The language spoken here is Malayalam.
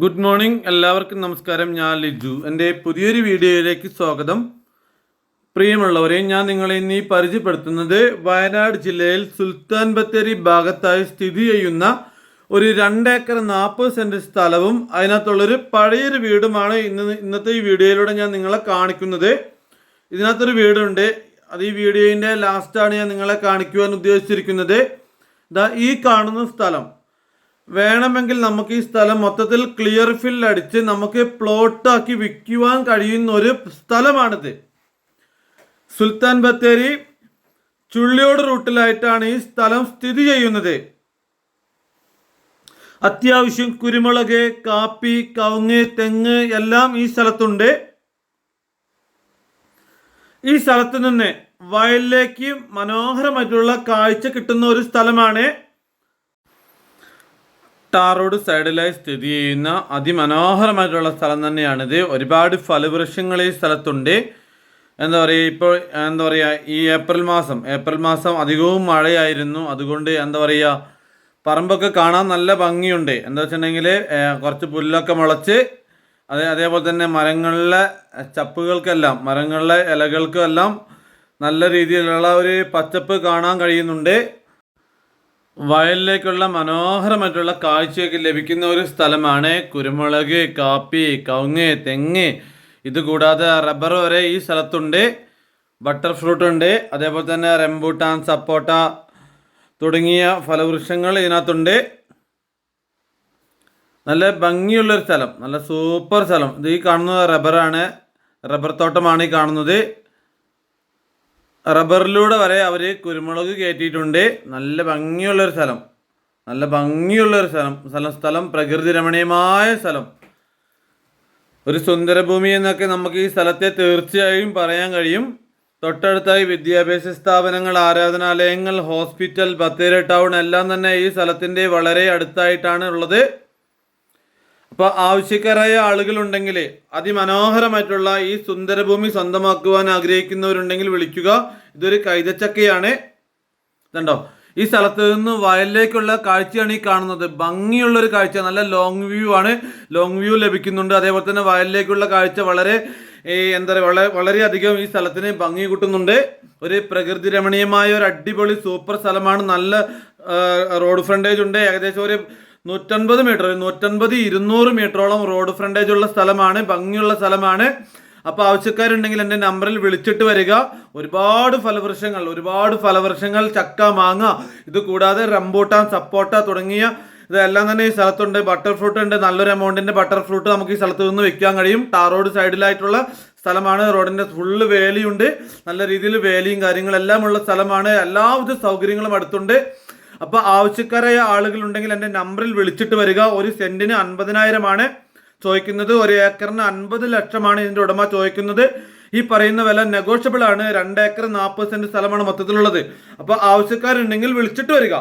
ഗുഡ് മോർണിംഗ് എല്ലാവർക്കും നമസ്കാരം. ഞാൻ ലിജു. എന്റെ പുതിയൊരു വീഡിയോയിലേക്ക് സ്വാഗതം. പ്രിയമുള്ളവരെ ഞാൻ നിങ്ങളെ ഇന്ന് പരിചയപ്പെടുത്തുന്നത് വയനാട് ജില്ലയിൽ സുൽത്താൻ ബത്തേരി ഭാഗത്തായി സ്ഥിതി ചെയ്യുന്ന ഒരു രണ്ടേക്കർ നാൽപ്പത് സെന്റ് സ്ഥലവും അതിനകത്തുള്ളൊരു പഴയൊരു വീടുമാണ് ഇന്ന് ഇന്നത്തെ ഈ വീഡിയോയിലൂടെ ഞാൻ നിങ്ങളെ കാണിക്കുന്നത്. ഇതിനകത്തൊരു വീടുണ്ട്. അത് ഈ വീഡിയോയിന്റെ ലാസ്റ്റാണ് ഞാൻ നിങ്ങളെ കാണിക്കുവാൻ ഉദ്ദേശിച്ചിരിക്കുന്നത്. ഈ കാണുന്ന സ്ഥലം. വേണമെങ്കിൽ നമുക്ക് ഈ സ്ഥലം മൊത്തത്തിൽ ക്ലിയർ ഫിൽ അടിച്ച് നമുക്ക് പ്ലോട്ടാക്കി വിൽക്കുവാൻ കഴിയുന്ന ഒരു സ്ഥലമാണിത്. സുൽത്താൻ ബത്തേരി ചുള്ളിയോട് റൂട്ടിലായിട്ടാണ് ഈ സ്ഥലം സ്ഥിതി ചെയ്യുന്നത്. അത്യാവശ്യം കുരുമുളക് കാപ്പി കവുങ്ങ് തെങ്ങ് എല്ലാം ഈ സ്ഥലത്തുണ്ട്. ഈ സ്ഥലത്ത് നിന്ന് വയലിലേക്ക് മനോഹരമായിട്ടുള്ള കാഴ്ച കിട്ടുന്ന ഒരു സ്ഥലമാണ് ടാർ റോഡ് സൈഡിലായി സ്ഥിതി ചെയ്യുന്ന അതിമനോഹരമായിട്ടുള്ള സ്ഥലം തന്നെയാണിത് ഒരുപാട് ഫലവൃക്ഷങ്ങൾ ഈ സ്ഥലത്തുണ്ട്. എന്താ പറയുക ഇപ്പോൾ എന്താ പറയുക ഈ ഏപ്രിൽ മാസം ഏപ്രിൽ മാസം അധികവും മഴയായിരുന്നു. അതുകൊണ്ട് എന്താ പറയുക പറമ്പൊക്കെ കാണാൻ നല്ല ഭംഗിയുണ്ട്. എന്താ വെച്ചിട്ടുണ്ടെങ്കിൽ കുറച്ച് പുല്ലൊക്കെ മുളച്ച് അതേ അതേപോലെ തന്നെ മരങ്ങളിലെ ചപ്പുകൾക്കെല്ലാം മരങ്ങളിലെ ഇലകൾക്കും എല്ലാം നല്ല രീതിയിലുള്ള ഒരു പച്ചപ്പ് കാണാൻ കഴിയുന്നുണ്ട്. വയലിലേക്കുള്ള മനോഹരമായിട്ടുള്ള കാഴ്ചയൊക്കെ ലഭിക്കുന്ന ഒരു സ്ഥലമാണ് കുരുമുളക് കാപ്പി കവുങ്ങ് തെങ്ങ്. ഇതുകൂടാതെ റബ്ബർ വരെ ഈ സ്ഥലത്തുണ്ട്. ബട്ടർ ഫ്രൂട്ട് ഉണ്ട്. അതേപോലെ തന്നെ റംബൂട്ടാൻ സപ്പോട്ട തുടങ്ങിയ ഫലവൃക്ഷങ്ങൾ ഇതിനകത്തുണ്ട്. നല്ല ഭംഗിയുള്ളൊരു സ്ഥലം. നല്ല സൂപ്പർ സ്ഥലം. ഇത് ഈ കാണുന്നത് റബ്ബറാണ്. റബ്ബർ തോട്ടമാണ് ഈ കാണുന്നത്. റബ്ബറിലൂടെ വരെ അവർ കുരുമുളക് കയറ്റിയിട്ടുണ്ട്. നല്ല ഭംഗിയുള്ളൊരു സ്ഥലം. നല്ല ഭംഗിയുള്ളൊരു സ്ഥലം. സ്ഥലം സ്ഥലം പ്രകൃതി രമണീയമായ സ്ഥലം. ഒരു സുന്ദരഭൂമി എന്നൊക്കെ നമുക്ക് ഈ സ്ഥലത്തെ തീർച്ചയായും പറയാൻ കഴിയും. തൊട്ടടുത്തായി വിദ്യാഭ്യാസ സ്ഥാപനങ്ങൾ ആരാധനാലയങ്ങൾ ഹോസ്പിറ്റൽ ബത്തേരി ടൗൺ എല്ലാം തന്നെ ഈ സ്ഥലത്തിന്റെ വളരെ അടുത്തായിട്ടാണ് ഉള്ളത്. അപ്പോൾ ആവശ്യക്കാരായ ആളുകളുണ്ടെങ്കിൽ അതിമനോഹരമായിട്ടുള്ള ഈ സുന്ദരഭൂമി സ്വന്തമാക്കുവാൻ ആഗ്രഹിക്കുന്നവരുണ്ടെങ്കിൽ വിളിക്കുക. ഇതൊരു കൈതച്ചക്കയാണ്. ഇതുണ്ടോ ഈ സ്ഥലത്ത് നിന്ന് വയലിലേക്കുള്ള കാഴ്ചയാണ് ഈ കാണുന്നത്. ഭംഗിയുള്ളൊരു കാഴ്ച. നല്ല ലോങ് വ്യൂ ആണ്. ലോങ് വ്യൂ ലഭിക്കുന്നുണ്ട്. അതേപോലെ തന്നെ വയലിലേക്കുള്ള കാഴ്ച വളരെ എന്താ പറയുക വളരെ വളരെയധികം ഈ സ്ഥലത്തിന് ഭംഗി കൂട്ടുന്നുണ്ട്. ഒരു പ്രകൃതി രമണീയമായ ഒരു അടിപൊളി സൂപ്പർ സ്ഥലമാണ്. നല്ല റോഡ് ഫ്രണ്ടേജ് ഉണ്ട്. ഏകദേശം ഒരു നൂറ്റൻപത് മീറ്റർ നൂറ്റൻപത് ഇരുന്നൂറ് മീറ്ററോളം റോഡ് ഫ്രണ്ടേജ് ഉള്ള സ്ഥലമാണ് ഭംഗിയുള്ള സ്ഥലമാണ്. അപ്പോൾ ആവശ്യക്കാരുണ്ടെങ്കിൽ എന്റെ നമ്പറിൽ വിളിച്ചിട്ട് വരിക. ഒരുപാട് ഫലവൃക്ഷങ്ങൾ ഒരുപാട് ഫലവൃക്ഷങ്ങൾ ചക്ക മാങ്ങ ഇത് കൂടാതെ റംബൂട്ടാൻ സപ്പോട്ട തുടങ്ങിയ ഇതെല്ലാം തന്നെ ഈ സ്ഥലത്തുണ്ട്. ബട്ടർ ഫ്രൂട്ട് ഉണ്ട്. നല്ലൊരു എമൗണ്ടിന്റെ ബട്ടർ ഫ്രൂട്ട് നമുക്ക് ഈ സ്ഥലത്ത് നിന്ന് വെക്കാൻ കഴിയും. ടാർ റോഡ് സൈഡിലായിട്ടുള്ള സ്ഥലമാണ്. റോഡിന്റെ ഫുള്ള് വേലിയുണ്ട്. നല്ല രീതിയിൽ വേലിയും കാര്യങ്ങളെല്ലാം ഉള്ള സ്ഥലമാണ്. എല്ലാവിധ സൗകര്യങ്ങളും അടുത്തുണ്ട്. അപ്പോൾ ആവശ്യക്കാരായ ആളുകൾ ഉണ്ടെങ്കിൽ എന്റെ നമ്പറിൽ വിളിച്ചിട്ട് വരിക. ഒരു സെന്റിന് അൻപതിനായിരമാണ് ചോദിക്കുന്നത്. ഒരു ഏക്കറിന് അൻപത് ലക്ഷമാണ് ഇതിന്റെ ഉടമ ചോദിക്കുന്നത്. ഈ പറയുന്ന വില നെഗോഷ്യബിൾ ആണ്. രണ്ട് ഏക്കർ നാൽപ്പത് സെന്റ് സ്ഥലമാണ് മൊത്തത്തിലുള്ളത്. അപ്പോൾ ആവശ്യക്കാരുണ്ടെങ്കിൽ വിളിച്ചിട്ട് വരിക.